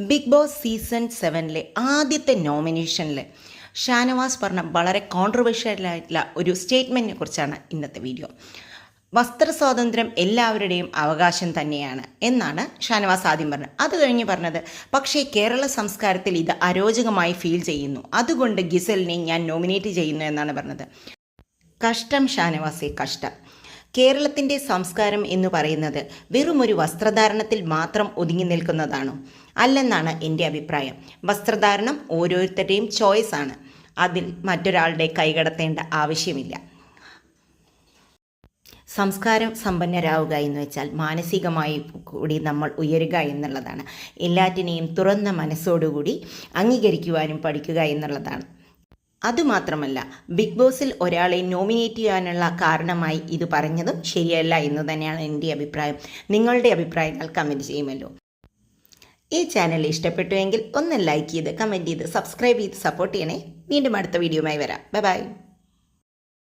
Big boss season സെവനിലെ ആദ്യത്തെ നോമിനേഷനിൽ ഷാനവാസ് പറഞ്ഞ വളരെ കോൺട്രവേഴ്ഷ്യലായിട്ടുള്ള ഒരു സ്റ്റേറ്റ്മെന്റിനെ കുറിച്ചാണ് ഇന്നത്തെ വീഡിയോ വസ്ത്ര സ്വാതന്ത്ര്യം എല്ലാവരുടെയും അവകാശം തന്നെയാണ് എന്നാണ് ഷാനവാസ് ആദ്യം പറഞ്ഞത്. അത് കഴിഞ്ഞ് പറഞ്ഞത് പക്ഷേ കേരള സംസ്കാരത്തിൽ ഇത് അരോചകമായി ഫീൽ ചെയ്യുന്നു. അതുകൊണ്ട് ഗിസലിനെ ഞാൻ നോമിനേറ്റ് ചെയ്യുന്നു എന്നാണ് പറഞ്ഞത്. കഷ്ടം ഷാനവാസെ കഷ്ടം. കേരളത്തിന്റെ സംസ്കാരം എന്ന് പറയുന്നത് വെറുമൊരു വസ്ത്രധാരണത്തിൽ മാത്രം ഒതുങ്ങി നിൽക്കുന്നതാണോ അല്ലെന്നാണ് എന്റെ അഭിപ്രായം. വസ്ത്രധാരണം ഓരോരുത്തരുടെയും ചോയ്സ് ആണ്. അതിൽ മറ്റൊരാളുടെ കൈകടത്തേണ്ട ആവശ്യമില്ല. സംസ്കാരം സമ്പന്നരാവുക എന്ന് വെച്ചാൽ മാനസികമായി കൂടി നമ്മൾ ഉയരുക എന്നുള്ളതാണ്. എല്ലാറ്റിനെയും തുറന്ന മനസ്സോടുകൂടി അംഗീകരിക്കുവാനും പഠിക്കുക എന്നുള്ളതാണ്. അതുമാത്രമല്ല ബിഗ് ബോസിൽ ഒരാളെ നോമിനേറ്റ് ചെയ്യാനുള്ള കാരണമായി ഇത് പറഞ്ഞതും ശരിയല്ല എന്ന് തന്നെയാണ് എന്റെ അഭിപ്രായം. നിങ്ങളുടെ അഭിപ്രായങ്ങൾ കമന്റ് ചെയ്യുമല്ലോ. ഈ ചാനൽ ഇഷ്ടപ്പെട്ടുവെങ്കിൽ ഒന്ന് ലൈക്ക് ചെയ്ത് കമന്റ് ചെയ്ത് സബ്സ്ക്രൈബ് ചെയ്ത് സപ്പോർട്ട് ചെയ്യണേ. വീണ്ടും അടുത്ത വീഡിയോയുമായി വരാം. Bye bye